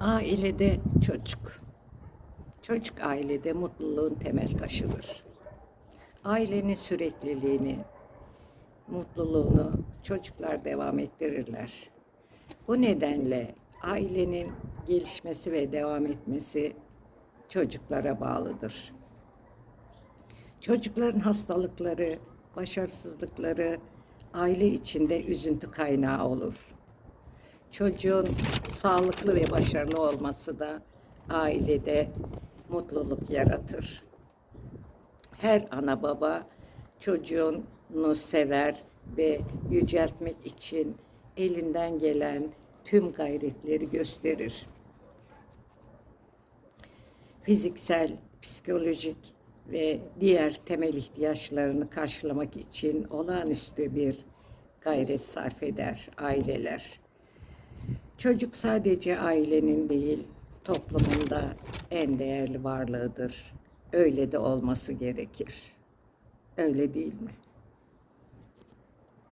Ailede çocuk. Çocuk ailede mutluluğun temel taşıdır. Ailenin sürekliliğini, mutluluğunu çocuklar devam ettirirler. Bu nedenle ailenin gelişmesi ve devam etmesi çocuklara bağlıdır. Çocukların hastalıkları, başarısızlıkları aile içinde üzüntü kaynağı olur. Çocuğun sağlıklı ve başarılı olması da ailede mutluluk yaratır. Her ana baba çocuğunu sever ve yüceltmek için elinden gelen tüm gayretleri gösterir. Fiziksel, psikolojik ve diğer temel ihtiyaçlarını karşılamak için olağanüstü bir gayret sarf eder aileler. Çocuk sadece ailenin değil, toplumunda en değerli varlığıdır. Öyle de olması gerekir. Öyle değil mi?